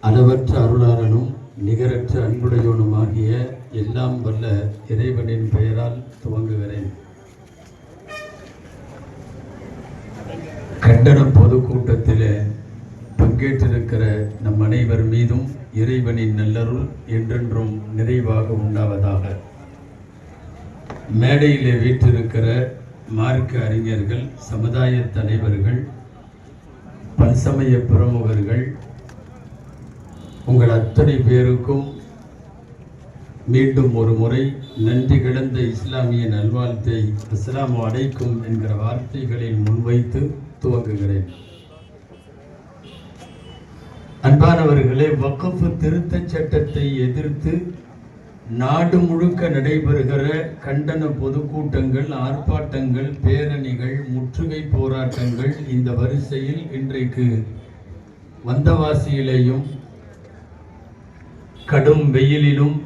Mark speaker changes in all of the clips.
Speaker 1: அளவற்ற அருளாளனும் நிகரற்ற அன்புடையவனுமாகிய எல்லாம் வல்ல இறைவனின் பெயரால் துவங்குகிறேன். கண்டன பொதுக்கூட்டத்தில் பங்கேற்றிருக்கிற நம் அனைவர் மீதும் இறைவனின் நல்லருள் என்றென்றும் நிறைவாக உண்டாவதாக. மேடையிலே வீற்றிருக்கிற மார்க்க அறிஞர்கள் சமுதாய தலைவர்கள் பல்சமய பிரமுகர்கள் உங்கள் அத்தனை பேருக்கும் மீண்டும் ஒரு முறை நன்றி கிடந்த இஸ்லாமிய நல்வாழ்த்தை இஸ்லாம் அடைக்கும் என்கிற வார்த்தைகளில் முன்வைத்து துவங்குகிறேன். அன்பானவர்களே வக்ஃபு திருத்த சட்டத்தை எதிர்த்து நாடு முழுக்க நடைபெறுகிற கண்டன பொதுக்கூட்டங்கள் ஆர்ப்பாட்டங்கள் பேரணிகள் முற்றுகை போராட்டங்கள் இந்த வரிசையில் இன்றைக்கு வந்தவாசியிலேயும் கடும் வெயிலிலும்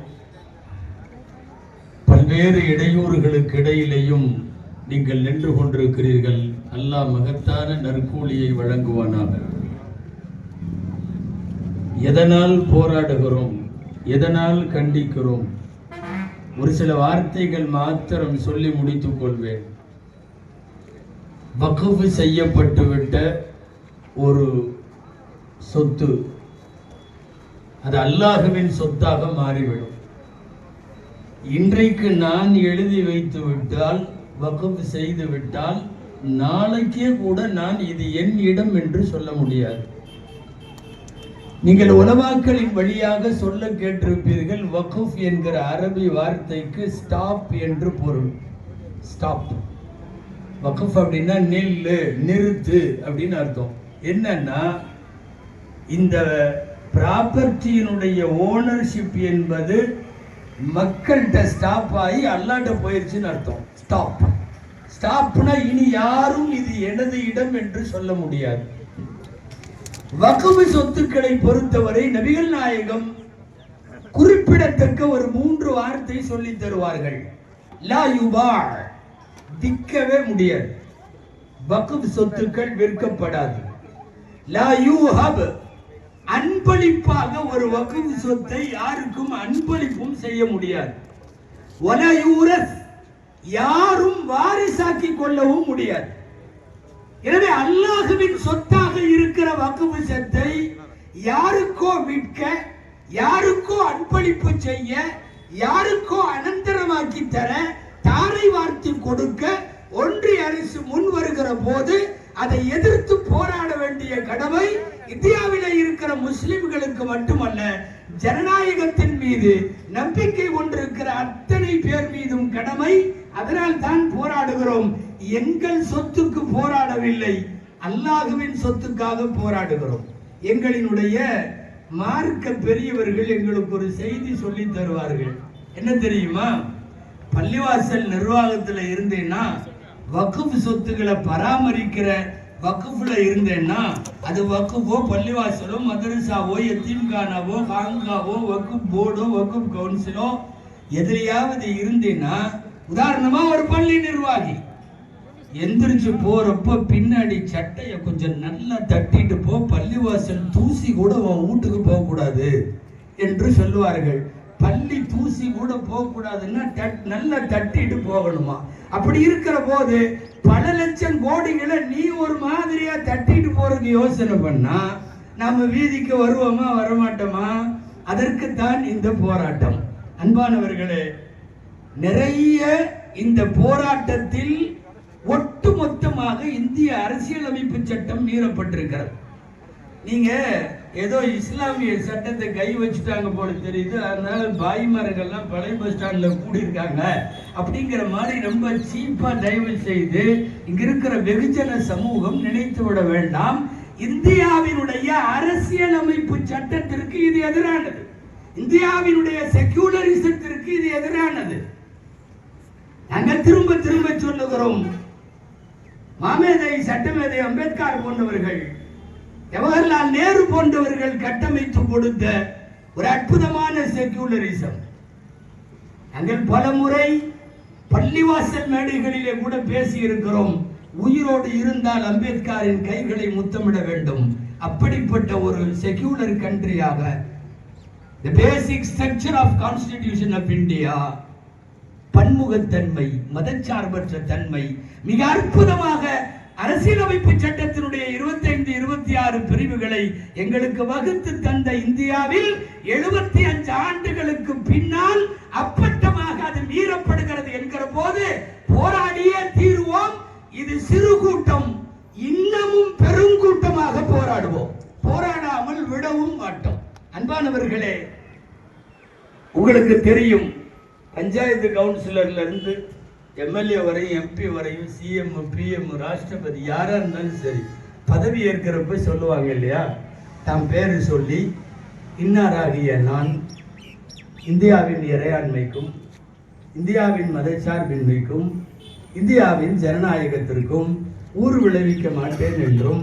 Speaker 1: பல்வேறு இடையூறுகளுக்கு இடையிலேயும் நீங்கள் நின்று கொண்டிருக்கிறீர்கள். அல்லாஹ் மகத்தான நற்கூலியை வழங்குவானாக. எதனால் போராடுகிறோம்? எதனால் கண்டிக்கிறோம்? ஒரு சில வார்த்தைகள் மாத்திரம் சொல்லி முடித்துக் கொள்வேன். வகுப்பு செய்யப்பட்டுவிட்ட ஒரு சொத்து அது அல்லாஹுவின் சொத்தாக மாறிவிடும். இன்றைக்கு நான் எழுதி வைத்து விட்டால் வகுப்பு செய்து விட்டால் நாளைக்கே கூட நான் இது என் இடம் என்று சொல்ல முடியாது. நீங்கள் உலமாக்களின் வழியாக சொல்ல கேட்டிருப்பீர்கள் வகுஃப் என்கிற அரபி வார்த்தைக்கு ஸ்டாப் என்று பொருள். ஸ்டாப் வகுஃப் அப்படின்னா நெல்லு நிறுத்து அப்படின்னு அர்த்தம். என்னன்னா இந்த ப்ராப்பர்ட்டியினுடைய ஓனர்ஷிப் என்பது மக்கள்கிட்ட ஸ்டாப் ஆகி அல்லாட்ட போயிருச்சுன்னு அர்த்தம். ஸ்டாப் ஸ்டாப்னா இனி யாரும் இது எனது இடம் என்று சொல்ல முடியாது. வகுவு சொத்துக்களை பொறுத்தவரை நபிகள் நாயகம் குறிப்பிடத்தக்க ஒரு மூன்று வார்த்தை சொல்லி தருவார்கள். லா யுபா விற்கவே முடியாது. வகுப் சொத்துக்கள் விற்கப்படாது. லா யூஹப் அன்பளிப்பாக ஒரு வகுப்பு சொத்தை யாருக்கும் அன்பளிப்பும் செய்ய முடியாது. ஒல யூரஸ் யாரும் வாரிசாக்கி கொள்ளவும் முடியாது. எனவே அல்லாஹுவின் சொத்தாக இருக்கிற வகுப்பு சொத்தை யாருக்கோ விற்க யாருக்கோ அன்பளிப்பு செய்ய யாருக்கோ அனந்தரமாக்கி தர தாரை வார்த்தை கொடுக்க ஒன்றிய அரசு முன் வருகிற போது அதை எதிர்த்து போராட வேண்டிய கடமை இந்தியாவில இருக்கிற முஸ்லிம்களுக்கு மட்டுமல்ல ஜனநாயகத்தின் மீது நம்பிக்கை கொண்டிருக்கிற அத்தனை பேர் மீதும் கடமை. அதனால் தான் போராடுகிறோம். எங்கள் சொத்துக்கு போராடவில்லை. அல்லாஹுவின் சொத்துக்காக போராடுகிறோம். எங்களினுடைய மார்க்க பெரியவர்கள் எங்களுக்கு ஒரு செய்தி சொல்லி தருவார்கள். என்ன தெரியுமா? பள்ளிவாசல் நிர்வாகத்தில் இருந்தேன்னா வக்குஃப் சொத்துக்களை பராமரிக்கிற வக்குஃப்ல இருந்தேன்னா அது வக்குஃபோ பள்ளிவாசலோ மதரசாவோ எத்தீம்கானாவோ ஹாங்காவோ வக்குப் போர்டோ வக்குப் கவுன்சிலோ எதிரியாவது இருந்தேன்னா உதாரணமா ஒரு பள்ளி நிர்வாகி. எந்திரிச்சு போறப்ப பின்னாடி சட்டைய கொஞ்சம் நல்லா தட்டிட்டு போ பள்ளிவாசல் தூசி கூட உன் வீட்டுக்கு போக கூடாது என்று சொல்லுவார்கள். பள்ளி தூசி கூட போக கூடாதுன்னா தட் நல்லா தட்டிட்டு போகணுமா? அப்படி இருக்கிற போது பல லட்சம் கோடிகளை நீ ஒரு மாதிரியா தட்டிட்டு போறதுக்கு யோசனை பண்ணா நாம வீதிக்கு வருவோமா வரமாட்டோமா? அதற்குத்தான் இந்த போராட்டம். அன்பானவர்களே நிறைய இந்த போராட்டத்தில் ஒட்டுமொத்தமாக இந்திய அரசியலமைப்பு சட்டம் மீறப்பட்டிருக்கிறது. நீங்க ஏதோ இஸ்லாமிய சட்டத்தை கை வச்சுட்டாங்க போல தெரியுது. அதனால பாய்மார்கள்லாம் பழைய பஸ் ஸ்டாண்ட்ல கூடியிருக்காங்க. அப்படிங்கிற மாதிரி ரொம்ப சீப்பா தயவு செய்து இங்க இருக்கிற வெகுஜன சமூகம் நினைத்து விட வேண்டாம். இந்தியாவினுடைய அரசியலமைப்பு சட்டத்திற்கு இது எதிரானது. இந்தியாவினுடைய செக்யூலரிசத்திற்கு இது எதிரானது. நாங்கள் திரும்ப திரும்ப சொல்லுகிறோம். மாமேதை சட்டமேதை அம்பேத்கர் போன்றவர்கள் ஜவஹர்லால் நேரு போன்றவர்கள் கட்டமைத்து கொடுத்த ஒரு அற்புதமான செக்யூலரிசம் நாங்கள் பல முறை பள்ளிவாசல் மேடைகளிலே கூட பேசி இருக்கிறோம் உயிரோடு இருந்தால் அம்பேத்கரின் கைகளை முத்தமிட வேண்டும். அப்படிப்பட்ட ஒரு secular கண்ட்ரியாக the basic structure of constitution of India பன்முகத்தன்மை மதச்சார்பற்ற தன்மை மிக அற்புதமாக அரசியலமைப்பு சட்டத்தினுடைய 25 இருபத்தி ஆறு பிரிவுகளை எங்களுக்கு வகுத்து தந்த இந்தியாவில் 75 அஞ்சு ஆண்டுகளுக்கு பின்னால் அப்பட்டமாக அது மீறப்படுகிறது என்கிற போது போராடியே தீருவோம். இது சிறு கூட்டம் இன்னமும் பெருங்கூட்டமாக போராடுவோம். போராடாமல் விடவும் மாட்டோம். அன்பானவர்களே உங்களுக்கு தெரியும் பஞ்சாயத்து கவுன்சிலர்லேருந்து எம்எல்ஏ வரையும் எம்பி வரையும் சிஎம் பிஎம் ராஷ்டிரபதி யாரா இருந்தாலும் சரி பதவி ஏற்கிறப்ப சொல்லுவாங்க இல்லையா? தம் பேர் சொல்லி இன்னாராகிய நான் இந்தியாவின் இறையாண்மைக்கும் இந்தியாவின் மதச்சார்பின்மைக்கும் இந்தியாவின் ஜனநாயகத்திற்கும் ஊர் விளைவிக்க மாட்டேன் என்றும்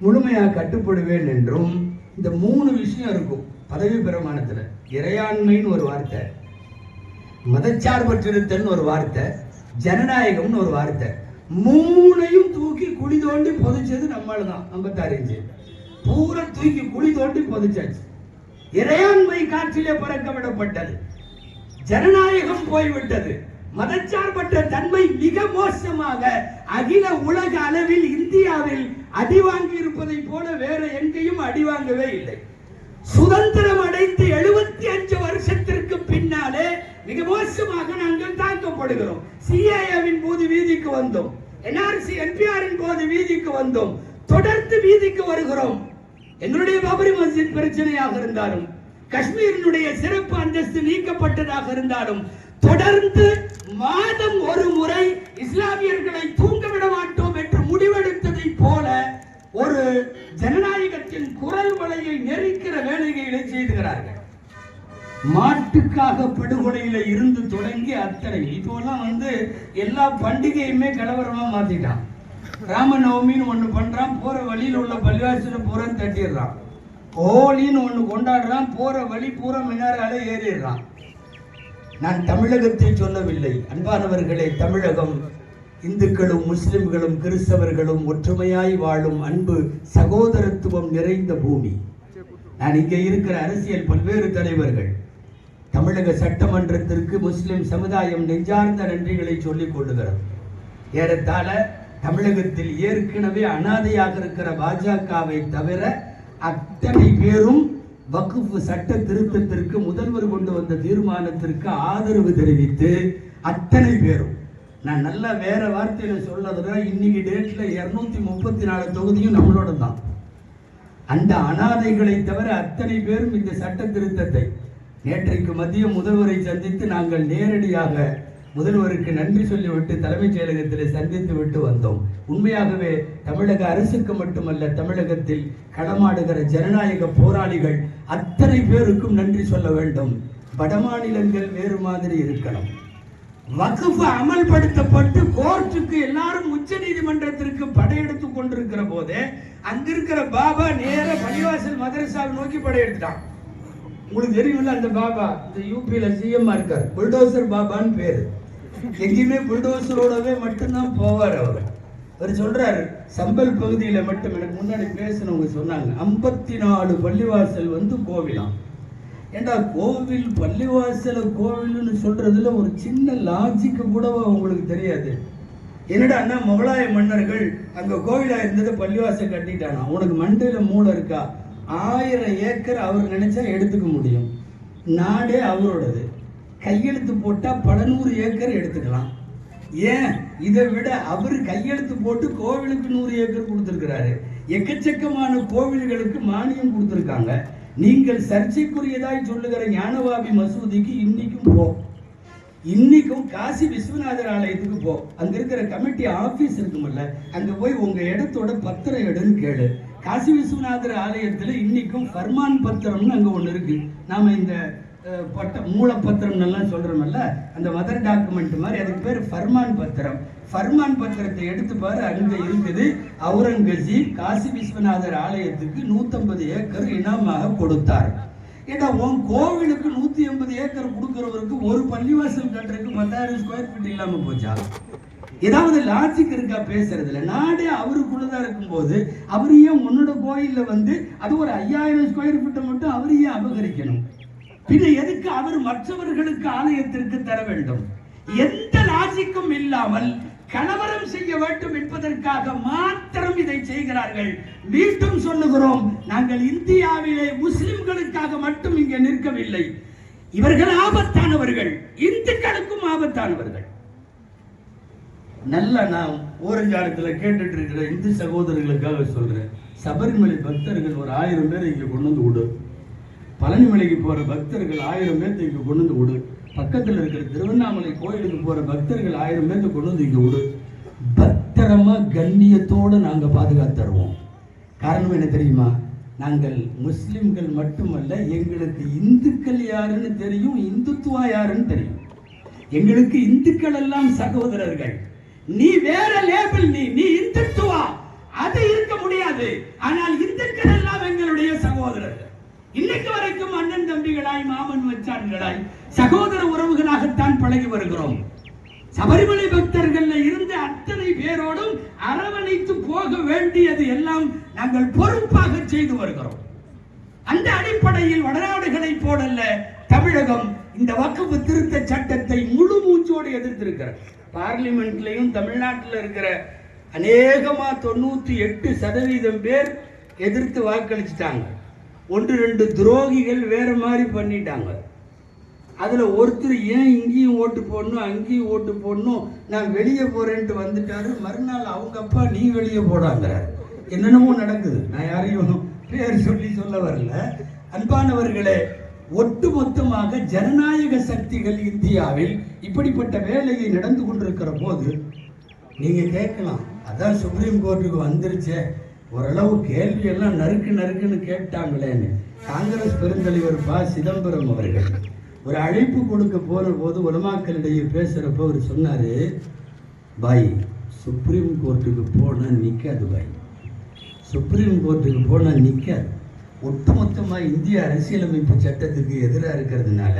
Speaker 1: முழுமையாக கட்டுப்படுவேன் என்றும் இந்த மூணு விஷயம் இருக்கும். பதவி பிரமாணத்தில். இறையாண்மைன்னு ஒரு வார்த்தை. மதச்சார்பற்றிருத்தல்னு ஒரு வார்த்தை ஜனநாயகம்னு ஒரு வார்த்தை. மூணையும் தூக்கி குழி தோண்டி புதைச்சது நம்மளால தான் ஐம்பத்தாறு இன்ச்சு. பூரா தூக்கி குழி தோண்டி புதைச்சாச்சு. இறையாண்மை காற்றிலே பறக்க விடப்பட்டது ஜனநாயகம் போய்விட்டது. மதச்சார்பற்ற தன்மை மிக மோசமாக அகில உலக அளவில் இந்தியாவில் அடி வாங்கி இருப்பதை போல வேற எங்கேயும் அடி வாங்கவே இல்லை. சுதந்திரம் அடைந்து எழுபத்தி அஞ்சு வருஷத்திற்கு பின்னாலே மிக மோசமாக நாங்கள் தாக்கப்படுகிறோம் சிஐஏவின் போது வீதிக்கு வந்தோம். என்ஆர்சி என்பிஆரின் போது வீதிக்கு வந்தோம். தொடர்ந்து வீதிக்கு வருகிறோம். எங்களுடைய பாபரி மஸ்ஜித் பிரச்சனையாக இருந்தாலும் காஷ்மீரினுடைய சிறப்பு அந்தஸ்து நீக்கப்பட்டதாக இருந்தாலும் தொடர்ந்து மாதம் ஒரு முறை இஸ்லாமியர்களை தூங்கவிட மாட்டோம் என்று முடிவெடுத்ததை போல ஒரு ஜனநாயகத்தின் குரல் வலையை நெரிக்கிற வேலைகளை செய்துகிறார்கள். மாட்டுக்காக படுகொலையில இருந்து தொடங்கி அத்தனை. இப்போலாம் வந்து எல்லா பண்டிகையுமே கலவரமா மாத்திட்டான். ராமநவமின்னு ஒண்ணு பண்றான் போற வழியில் உள்ள பள்ளிவாசல பூரா தட்டிடுறான். ஹோலின்னு ஒண்ணு கொண்டாடுறான் போற வழி பூரா மினாரால ஏறிடுறான். நான் தமிழகத்தை சொல்லவில்லை. அன்பானவர்களே தமிழகம் இந்துக்களும் முஸ்லிம்களும் கிறிஸ்தவர்களும் ஒற்றுமையாய் வாழும் அன்பு சகோதரத்துவம் நிறைந்த பூமி. நான் இங்கே இருக்கிற அரசியல் பல்வேறு தலைவர்கள். தமிழக சட்டமன்றத்திற்கு முஸ்லிம் சமுதாயம் நெஞ்சார்ந்த நன்றிகளை சொல்லிக் கொள்ளுகிறது. ஏறத்தாழ தமிழகத்தில் ஏற்கனவே அனாதையாக இருக்கிற பாஜகவை தவிர அத்தனை பேரும் வகுப்பு சட்ட திருத்தத்திற்கு முதல்வர் கொண்டு வந்த தீர்மானத்திற்கு ஆதரவு தெரிவித்து அத்தனை பேரும். நான் நல்லா வேற வார்த்தையில சொல்றதுனா இன்னைக்கு டேட்ல இருநூத்தி முப்பத்தி நாலு தொகுதியும் நம்மளோட தான் அந்த அனாதைகளை தவிர அத்தனை பேரும் இந்த சட்ட திருத்தத்தை நேற்றைக்கு மதியம் முதல்வரை சந்தித்து நாங்கள் நேரடியாக முதல்வருக்கு நன்றி சொல்லிவிட்டு தலைமைச் செயலகத்தில் சந்தித்து விட்டு வந்தோம். உண்மையாகவே தமிழக அரசுக்கு மட்டுமல்ல தமிழகத்தில் களமாடுகிற ஜனநாயக போராளிகள் அத்தனை பேருக்கும் நன்றி சொல்ல வேண்டும். வடமாநிலங்கள் வேறு மாதிரி இருக்கணும். வகுப்பு அமல்படுத்தப்பட்டு கோர்ட்டுக்கு எல்லாரும் உச்ச நீதிமன்றத்திற்கு படையெடுத்து கொண்டிருக்கிற போதே அங்கிருக்கிற பாபா நேர பள்ளிவாசல் மதரசாவை நோக்கி படையெடுத்தான் உங்களுக்கு தெரியும்ல அந்த பாபா இந்த யூபியில சிஎம் இருக்கார். புல்டோசர் பாபான்னு பேர். எங்கேயுமே புல்டோசரோடவே மட்டும்தான் போவார் அவர். அவர் சொல்றாரு சம்பல் பகுதியில் மட்டும் எனக்கு முன்னாடி பேசினவங்க சொன்னாங்க ஐம்பத்தி நாலு பள்ளிவாசல் வந்து கோவிலாம். ஏண்டா கோவில் பள்ளிவாசல கோவில்னு சொல்றதுல ஒரு சின்ன லாஜிக்கு கூட உங்களுக்கு தெரியாது? என்னடா அண்ணா முகலாய மன்னர்கள் அங்க கோவிலா இருந்ததை பள்ளிவாசல் கட்டிட்டானா? உனக்கு மண்டையில மூளை இருக்கா? ஆயிரம் ஏக்கர் அவர் நினைச்சா எடுத்துக்க முடியும். நாடே அவரோடது. கையெழுத்து போட்டால் பல நூறு ஏக்கர் எடுத்துக்கலாம். ஏன்? இதை விட அவர் கையெழுத்து போட்டு கோவிலுக்கு நூறு ஏக்கர் கொடுத்துருக்கிறாரு. எக்கச்சக்கமான கோவில்களுக்கு மானியம் கொடுத்துருக்காங்க. நீங்கள் சர்ச்சைக்குரியதாய் சொல்லுகிற ஞானவாபி மசூதிக்கு இன்னைக்கும் போ. இன்னைக்கும் காசி விஸ்வநாதர் ஆலயத்துக்கு போ. அங்க இருக்கிற கமிட்டி ஆபீஸ் இருக்குமல்ல அங்க போய் உங்க இடத்தோட பத்திரம் எடுன்னு கேளு. காசி விஸ்வநாதர் ஆலயத்துல இன்னைக்கும் ஃபர்மான் பத்திரம்னு அங்க ஒன்று இருக்கு. நாம இந்த பட்ட மூலப்பத்திரம் எல்லாம் சொல்றோம்ல அந்த மதர் டாக்குமெண்ட் மாதிரி அதுக்கு பேர் ஃபர்மான் பத்திரம். ஃபர்மான் பத்திரத்தை எடுத்து பாரு அங்க இருக்குது அவுரங்கசீப் காசி விஸ்வநாதர் ஆலயத்துக்கு 150 ஏக்கர் இனமாக கொடுத்தார். ஏன்னா உன் கோவிலுக்கு நூத்தி எண்பது ஏக்கர் கொடுக்குறவருக்கு ஒரு பள்ளிவாசல் கட்டுறதுக்கு பத்தாயிரம் ஸ்கொயர் ஃபீட் இல்லாம போச்சா? ஏதாவது லாஜிக் இருக்கா பேசுறதுல? நாடே அவருக்குள்ளதான் இருக்கும்போது அவர் ஏன் உன்னோட கோயில்ல வந்து அது ஒரு ஐயாயிரம் ஸ்கொயர் ஃபீட்டை மட்டும் அவர் ஏன் அபகரிக்கணும்? பின்ன எதுக்கு அவர் மற்றவர்களுக்கு ஆலயத்திற்கு தர வேண்டும்? எந்த லாஜிக்கும் இல்லாமல் கலவரம் செய்ய வேண்டும் என்பதற்காக மாத்திரம் இதை செய்கிறார்கள். மீண்டும் சொல்லுகிறோம் நாங்கள் இந்தியாவிலே முஸ்லிம்களுக்காக மட்டும் இங்கே நிற்கவில்லை. இவர்கள் ஆபத்தானவர்கள். இந்துக்களுக்கும் ஆபத்தானவர்கள். நல்ல நான் ஓரஞ்சாரத்தில் கேட்டுட்டு இருக்கிற இந்து சகோதரர்களுக்காக சொல்கிறேன் சபரிமலை பக்தர்கள் ஒரு ஆயிரம் பேர் இங்கே கொண்டு வந்து விடு. பழனிமலைக்கு போகிற பக்தர்கள் ஆயிரம் பேர்த்து இங்கே கொண்டு வந்து விடு. பக்கத்தில் இருக்கிற திருவண்ணாமலை கோயிலுக்கு போகிற பக்தர்கள் ஆயிரம் பேர்த்து கொண்டு வந்து இங்கே விடு. பத்திரமாக கண்ணியத்தோடு நாங்கள் பாதுகாத்து தருவோம். காரணம் என்ன தெரியுமா? நாங்கள் முஸ்லிம்கள் மட்டுமல்ல எங்களுக்கு இந்துக்கள் யாருன்னு தெரியும் இந்துத்துவா யாருன்னு தெரியும். எங்களுக்கு இந்துக்கள் எல்லாம் சகோதரர்கள். நீ வேற லேபிள் நீ நீ இந்துத்துவா அது இருக்க முடியாது. ஆனால் இந்துக்கள் எல்லாம் எங்களுடைய சகோதரர்கள். இன்னைக்கு வரைக்கும் அண்ணன் தம்பிகளாய் மாமன் மச்சான்களாய் சகோதர உறவுகளாகத்தான் பழகி வருகிறோம். சபரிமலை பக்தர்கள்ல இருந்து அத்தனை பேரோடும் அரவணைத்து போக வேண்டியது எல்லாம் நாங்கள் பொறுப்பாக செய்து வருகிறோம். அந்த அடிப்படையில் வடநாடுகளை போடல்ல தமிழகம் இந்த வக்குப்பு திருத்த சட்டத்தை முழு மூச்சோடு எதிர்த்திருக்கிறது. பார்லிமெண்ட்லையும் தமிழ்நாட்டில் இருக்கிற அநேகமாக தொண்ணூற்றி எட்டு சதவீதம் பேர் எதிர்த்து வாக்களிச்சிட்டாங்க. ஒன்று ரெண்டு துரோகிகள் வேறு மாதிரி பண்ணிட்டாங்க. அதில் ஒருத்தர் ஏன் இங்கேயும் ஓட்டு போடணும் அங்கேயும் ஓட்டு போடணும் நான் வெளியே போகிறேன்ட்டு வந்துட்டாரு. மறுநாள் அவங்க அப்பா நீ வெளியே போடாங்கிறார். என்னென்னமோ நடக்குது. நான் யாரையும் பேர் சொல்லி சொல்ல வரல. அன்பானவர்களே ஒட்டுமொத்தமாக ஜனநாயக சக்திகள் இந்தியாவில் இப்படிப்பட்ட வேலையை நடந்து கொண்டிருக்கிற போது நீங்கள் கேட்கலாம் அதான் சுப்ரீம் கோர்ட்டுக்கு வந்துருச்சே. ஓரளவு கேள்வி எல்லாம் நறுக்கு நறுக்குன்னு கேட்டாங்களேன்னு. காங்கிரஸ் பெருந்தலைவர் ப. சிதம்பரம் அவர்கள் ஒரு அழைப்பு கொடுக்க போன போது உலமாக்களிடையே பேசுகிறப்ப அவர் சொன்னார் பாய் சுப்ரீம் கோர்ட்டுக்கு போனால் நிற்காது பாய். சுப்ரீம் கோர்ட்டுக்கு போனால் நிற்காது ஒட்டுமொத்தமாக இந்திய அரசியலமைப்பு சட்டத்துக்கு எதிராக இருக்கிறதுனால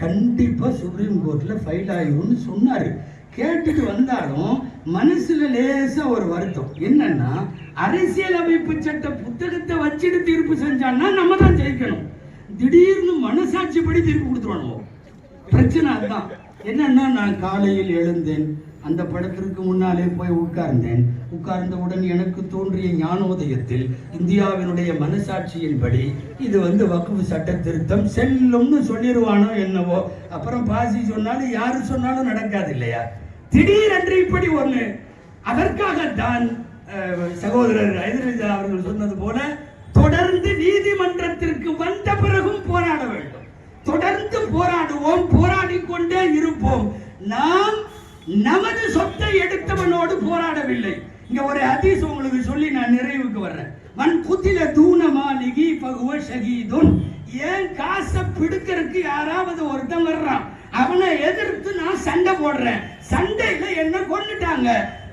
Speaker 1: கண்டிப்பாக சுப்ரீம் கோர்ட்டில் ஃபைல் ஆகும்னு சொன்னார். கேட்டுட்டு வந்தாலும் மனசில் லேசாக ஒரு வருத்தம். என்னன்னா அரசியலமைப்பு சட்ட புத்தகத்தை வச்சுட்டு தீர்ப்பு செஞ்சான்னா நம்ம தான் ஜெயிக்கணும். திடீர்னு மனசாட்சிப்படி தீர்ப்பு கொடுத்துருவானுவோம் பிரச்சனை அதுதான். என்னன்னா நான் காலையில் எழுந்தேன். அந்த படத்திற்கு முன்னாலே போய் உட்கார்ந்தேன். உட்கார்ந்தவுடன் எனக்கு தோன்றிய ஞானோதயத்தில் இந்தியாவினுடைய மனசாட்சியின்படி இது வந்து வக்குவு சட்ட திருத்தம் செல்லும்னு சொல்லிடுவானோ என்னவோ. அப்புறம் பாசி சொன்னாலும் யாரு சொன்னாலும் நடக்காது இல்லையா? திடீரென்று இப்படி ஒண்ணு. அதற்காகத்தான் சகோதரர் ஐதரவிதா அவர்கள் சொன்னது போல தொடர்ந்து நீதிமன்றத்திற்கு வந்த பிறகும் போராட வேண்டும். தொடர்ந்து போராடுவோம் போராடி கொண்டே இருப்போம். நாம் நமது சொத்தை எடுத்தவனோடு போராடவில்லை. இங்க ஒரு ஹதீஸ் உங்களுக்கு சொல்லி நான் நிறைவுக்கு வர்றேன். மண் குத்தில தூண மாளிகி பகுவ ஷகீதுன். ஏன் காசை பிடுக்கிறதுக்கு யாராவது ஒருத்தன் வர்றான். அவனை எதிர்த்து நான் சண்டை போடுறேன். சண்டையில என்ன கொண்டுட்டாங்க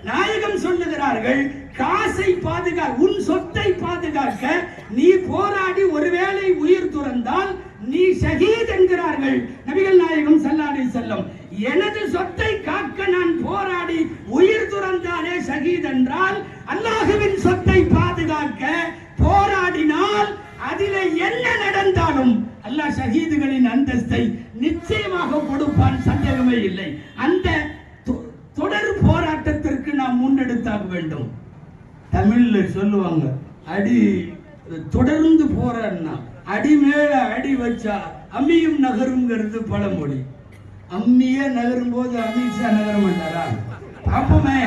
Speaker 1: நாயகம் சொல்லுகிறார்கள் காசை பாதுகாக்க உன் சொத்தை பாதுகாக்க நீ போராடி ஒருவேளை உயிர் துறந்தால் நீ ஷஹீத் என்கிறார்கள். நபிகள் நாயகம் சல்லாடி செல்லும் எனது சொத்தை காக்க நான் போராடி உயிர் துறந்தாலே ஷஹீத் என்றால் அல்லாஹுவின் சொத்தை பாதுகாக்க போராடினால் அதிலே என்ன நடந்தாலும் அல்லாஹ் ஷஹீதுகளின் அந்தஸ்தை நிச்சயமாக கொடுப்பான் சந்தேகமே இல்லை. அந்த தொ- தொடர் போராட்டத்திற்கு நாம் முன்னெடுத்தாக வேண்டும். தமிழ்ல சொல்லுவாங்க அடி தொடர்ந்து போராடினா அடி மேல அடி வச்சா அம்மியும் நகருங்கிறது பழமொழி. அம்மியே நகரும் போது அமித்ஷா நகர மாட்டாரா? பாப்போமே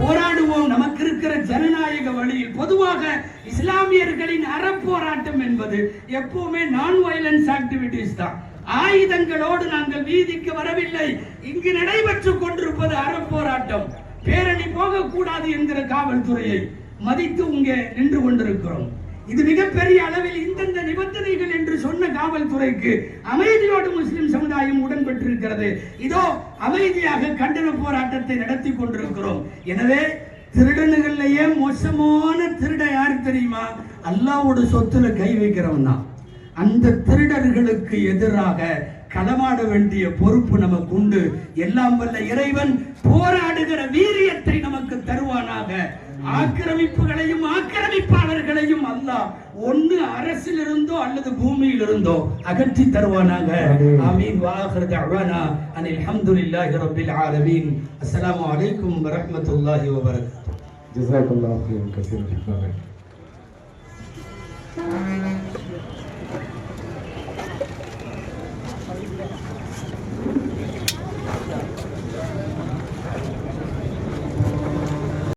Speaker 1: போராடுவோம். நமக்கு இருக்கிற ஜனநாயக வழியில் பொதுவாக இஸ்லாமியர்களின் அறப்போராட்டம் என்பது எப்பவுமே நான் வயலன்ஸ் ஆக்டிவிட்டிஸ் தான். ஆயுதங்களோடு நாங்கள் வீதிக்கு வரவில்லை. இங்கு நடைபெற்றுக் கொண்டிருப்பது அறப்போராட்டம். பேரணி போகக்கூடாது என்கிற காவல்துறையை மதித்து இங்கே நின்று கொண்டிருக்கிறோம். இது மிகப்பெரிய அளவில் இந்தந்த நிபந்தனைகள் என்று சொன்ன காவல்துறைக்கு அமைதியோடு முஸ்லிம் சமுதாயம் உடன்பட்டிருக்கிறது. இதோ அமைதியாக கண்டன போராட்டத்தை நடத்தி கொண்டிருக்கிறோம். எனவே திருடனுகள்லயே மோசமான திருட யாரு தெரியுமா? அல்லாவோட சொத்துல கை வைக்கிறவன் தான் அந்த திருடர்களுக்கு எதிராக களமாட வேண்டிய பொறுப்பு நமக்கு உண்டு. எல்லாம் வல்ல இறைவன் போராடுகிற வீரியத்தை நமக்கு தருவானாக. ஆக்கிரமிப்புகளையும் ஆக்கிரமிப்பாளர்களையும் அல்லாஹ் ஒண்ணு அரசில் இருந்தோ அல்லது பூமியில் இருந்தோ அகற்றி தருவானாக ஆமீன் வாஹிர் தஅவானா அனில் ஹம்துலில்லாஹி ரப்பில் ஆலமீன் அஸ்ஸலாமு அலைக்கும் வரஹ்மத்துல்லாஹி வபரகாத்துஹு
Speaker 2: جزاك الله خيرا كثيرا شكرا لك